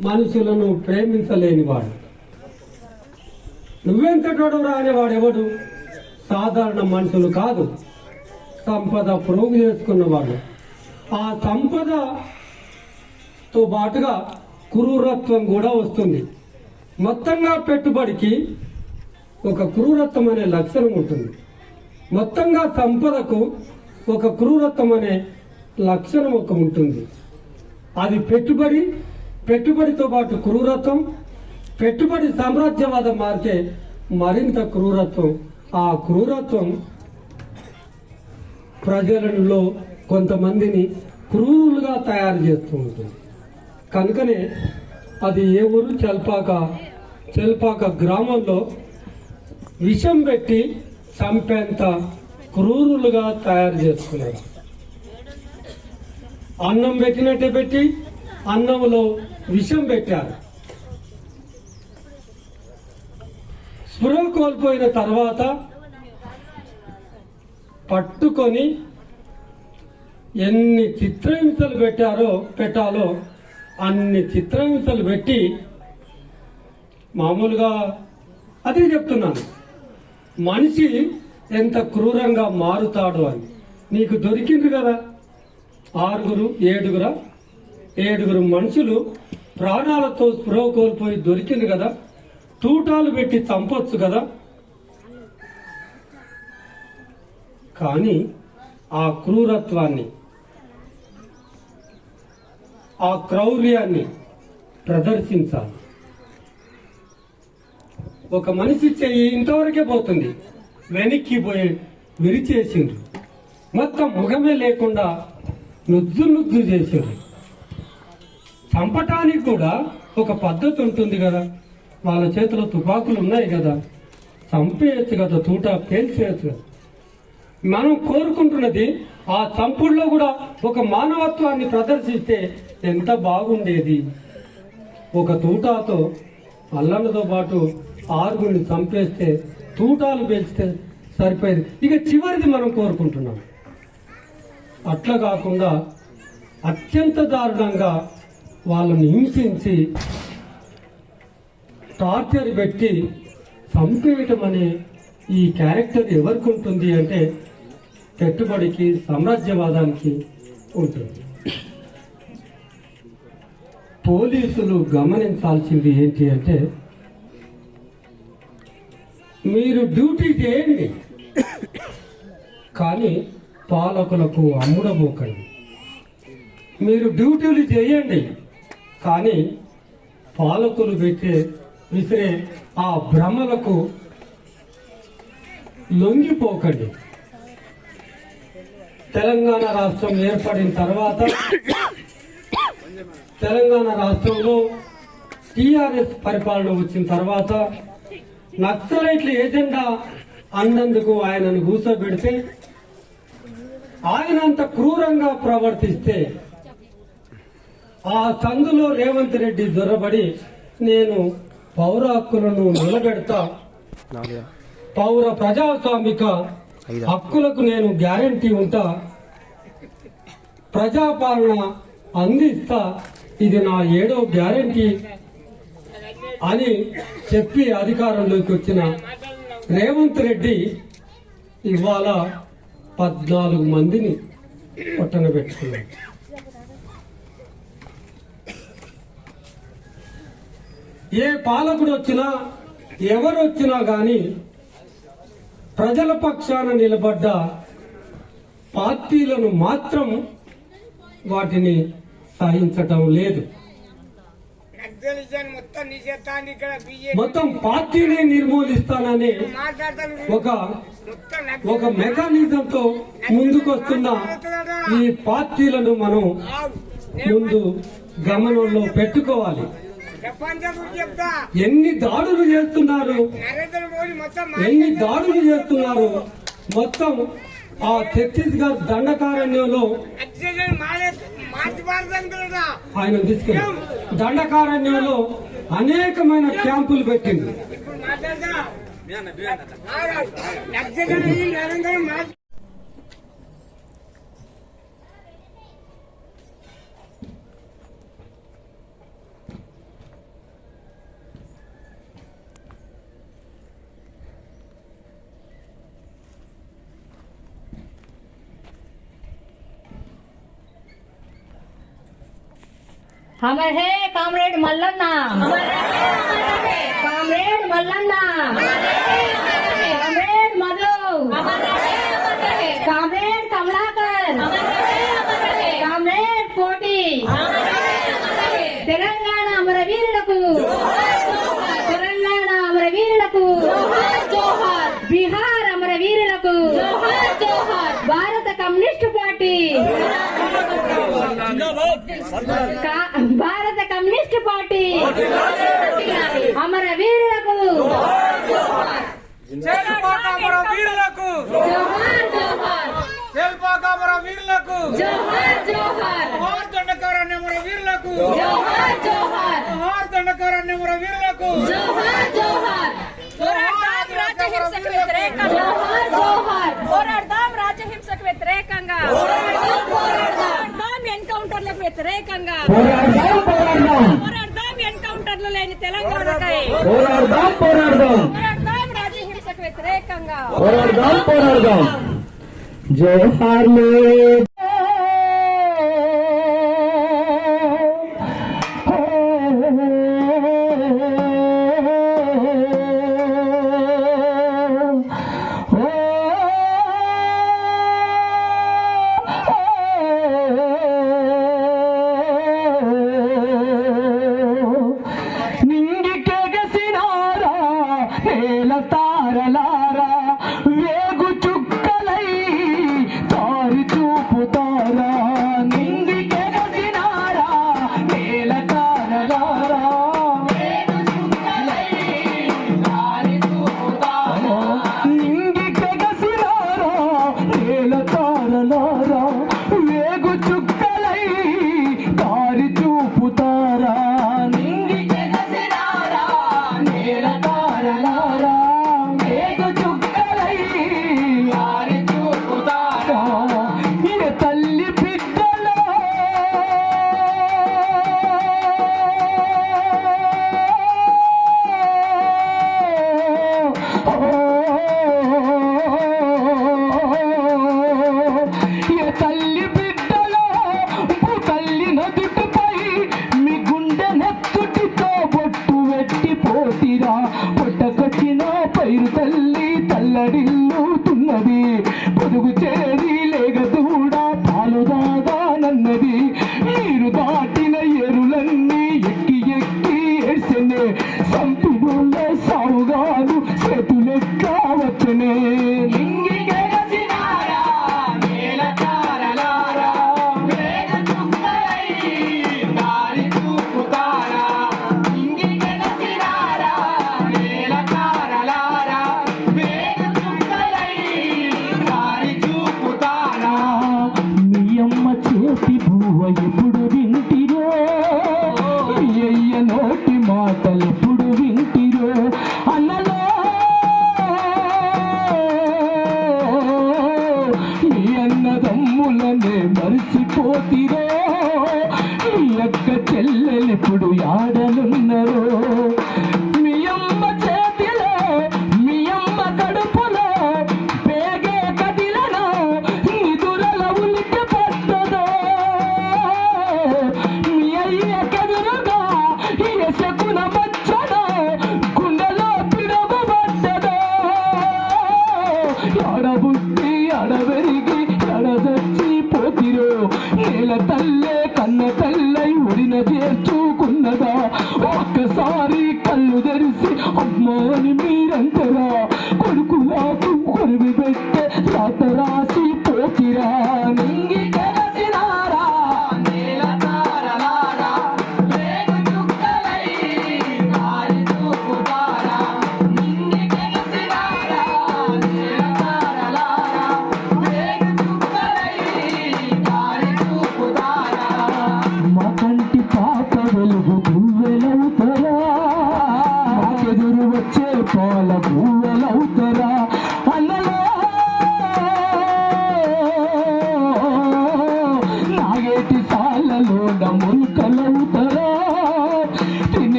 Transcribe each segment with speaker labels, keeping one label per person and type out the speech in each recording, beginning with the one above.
Speaker 1: మనుషులను ప్రేమించలేనివాడు నువ్వెంతటోడు రానివాడు ఎవడు? సాధారణ మనుషులు కాదు. సంపద ప్రోగు చేసుకున్నవాడు. ఆ సంపదతో పాటుగా క్రూరత్వం కూడా వస్తుంది. మొత్తంగా పెట్టుబడికి ఒక క్రూరత్వం అనే లక్షణం ఉంటుంది. మొత్తంగా సంపదకు ఒక క్రూరత్వం అనే లక్షణం ఒక ఉంటుంది. అది పెట్టుబడి పెట్టుబడితో పాటు క్రూరత్వం పెట్టుబడి సామ్రాజ్యవాదం మారితే మరింత క్రూరత్వం. ఆ క్రూరత్వం ప్రజలలో కొంతమందిని క్రూరులుగా తయారు చేస్తూ ఉంటుంది కనుకనే అది ఏ ఊరు? చల్పాక చల్పాక గ్రామంలో విషం పెట్టి చంపేంత క్రూరులుగా తయారు చేసుకున్నారు అన్నం పెట్టినట్టే పెట్టి అన్నంలో విషం పెట్టారు. స్పృహ కోల్పోయిన తర్వాత పట్టుకొని ఎన్ని చిత్రహింసలు పెట్టారో పెట్టాలో అన్ని చిత్రహింసలు పెట్టి మామూలుగా అదే చెప్తున్నాను. మనిషి ఎంత క్రూరంగా మారుతాడు అని. నీకు దొరికింది కదా? ఆరుగురు ఏడుగురా? ఏడుగురు మనుషులు ప్రాణాలతో స్పృహ కోల్పోయి దొరికింది కదా తూటాలు పెట్టి చంపొచ్చు కదా. కానీ ఆ క్రూరత్వాన్ని ఆ క్రౌర్యాన్ని ప్రదర్శించాలి. ఒక మనిషి చెయ్యి ఇంతవరకే పోతుంది. వెనక్కి పోయి విరిచేసిండ్రు. మొత్తం ముఖమే లేకుండా నుజ్జు నుజ్జు చేసిండ్రు. చంపటానికి కూడా ఒక పద్ధతి ఉంటుంది కదా. వాళ్ళ చేతిలో తుపాకులు ఉన్నాయి కదా. చంపేయచ్చు కదా తూట పేల్చేయచ్చు కదా. మనం కోరుకుంటున్నది ఆ చంపుల్లో కూడా ఒక మానవత్వాన్ని ప్రదర్శిస్తే ఎంత బాగుండేది. ఒక తూటాతో అల్లన్నతో పాటు ఆరుగురిని చంపేస్తే తూటాలు పెంచితే సరిపోయేది. ఇక చివరిది మనం కోరుకుంటున్నాం. అట్లా కాకుండా అత్యంత దారుణంగా వాళ్ళని హింసించి టార్చర్ పెట్టి చంపేయటం అనే ఈ క్యారెక్టర్ ఎవరికి ఉంటుంది అంటే పెట్టుబడికి సామ్రాజ్యవాదానికి ఉంటుంది. పోలీసులు గమనించాల్సింది ఏంటి అంటే మీరు డ్యూటీ చేయండి కానీ పాలకులకు అమ్ముడబోకండి. మీరు డ్యూటీలు చేయండి కానీ పాలకులు పెట్టే విసిరే ఆ భ్రమలకు లొంగిపోకండి. తెలంగాణ రాష్ట్రం ఏర్పడిన తర్వాత తెలంగాణ రాష్ట్రంలో టీఆర్ఎస్ పరిపాలన వచ్చిన తర్వాత నక్సలైట్ల ఏజెండా అన్నందుకు ఆయనను కూర్చోబెడితే ఆయన అంత క్రూరంగా ప్రవర్తిస్తే ఆ సందులో రేవంత్ రెడ్డి దొరబడి నేను పౌర హక్కులను నిలబెడతా. పౌర ప్రజాస్వామిక హక్కులకు నేను గ్యారంటీ ఉంటా. ప్రజాపాలన అందిస్తా. ఇది నా ఏడో గ్యారంటీ అని చెప్పి అధికారంలోకి వచ్చిన రేవంత్ రెడ్డి ఇవాళ పద్నాలుగు మందిని పట్టణ పెట్టుకున్నాడు. ఏ పాలకుడు వచ్చినా ఎవరు వచ్చినా గాని ప్రజల పక్షాన నిలబడ్డ పార్టీలను మాత్రం వాటిని సహించటం లేదు.
Speaker 2: మొత్తం
Speaker 1: పార్టీని నిర్మూలిస్తానని ఒక ఒక మెకానిజంతో ముందుకొస్తున్న ఈ పార్టీలను మనం ముందు గమనంలో పెట్టుకోవాలి. ఎన్ని దాడులు చేస్తున్నారు?
Speaker 2: నరేంద్ర మోడీ మొత్తం
Speaker 1: ఎన్ని దాడులు చేస్తున్నారు? మొత్తం ఆ ఛత్తీస్గఢ్ దండకారణ్యంలో ఆయన తీసుకెళ్ళి దండకారణ్యంలో అనేకమైన క్యాంపులు పెట్టింది.
Speaker 3: అమర్ హే comrade Mallanna comrade Mallanna comrade Madhu comrade Kamalakar comrade పోటీ తెలంగాణ అమరవీరులకు తెలంగాణ అమరవీరులకు బీహార్ అమరవీరులకు భారత కమ్యూనిస్టు పార్టీ దాటి
Speaker 1: అమర వీరులకు
Speaker 3: జోహార్. జోహార్ జోహార్. జోహార్ జోహార్. జోహార్ జోహార్. జోహార్
Speaker 4: వ్యతిరేకంగా. ఎన్కౌంటర్లకు వ్యతిరేకంగా.
Speaker 5: పోరాడదాం పోరాడదాం. जो हार में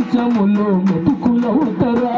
Speaker 5: మంచములో మెతుకులవుతరా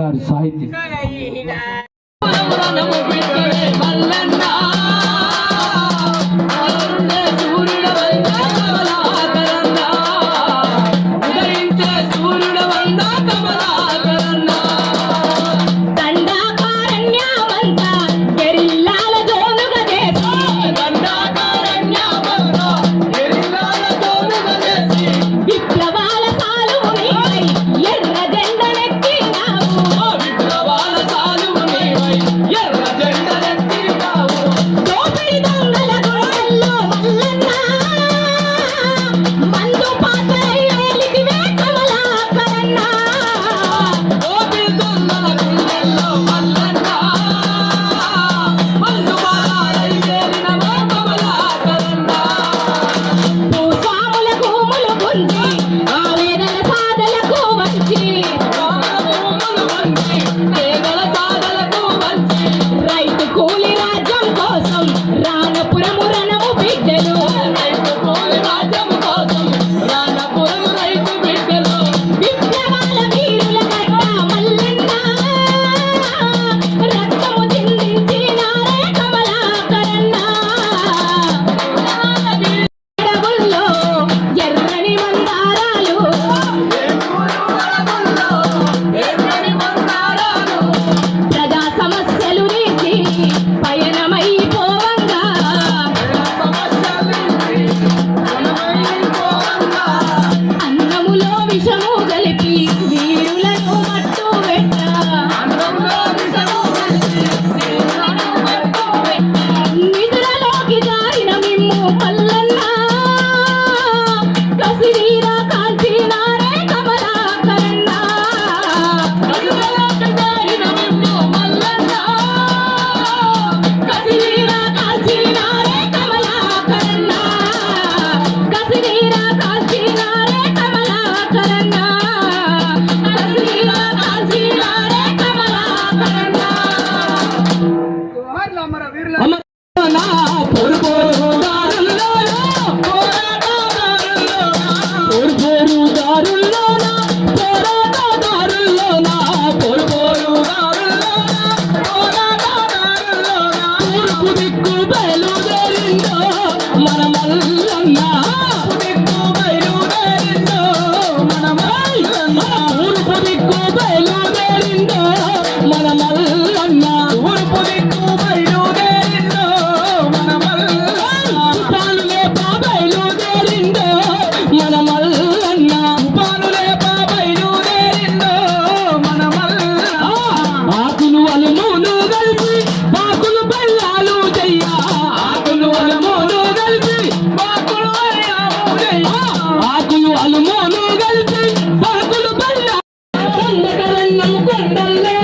Speaker 5: がある最低。மனமல்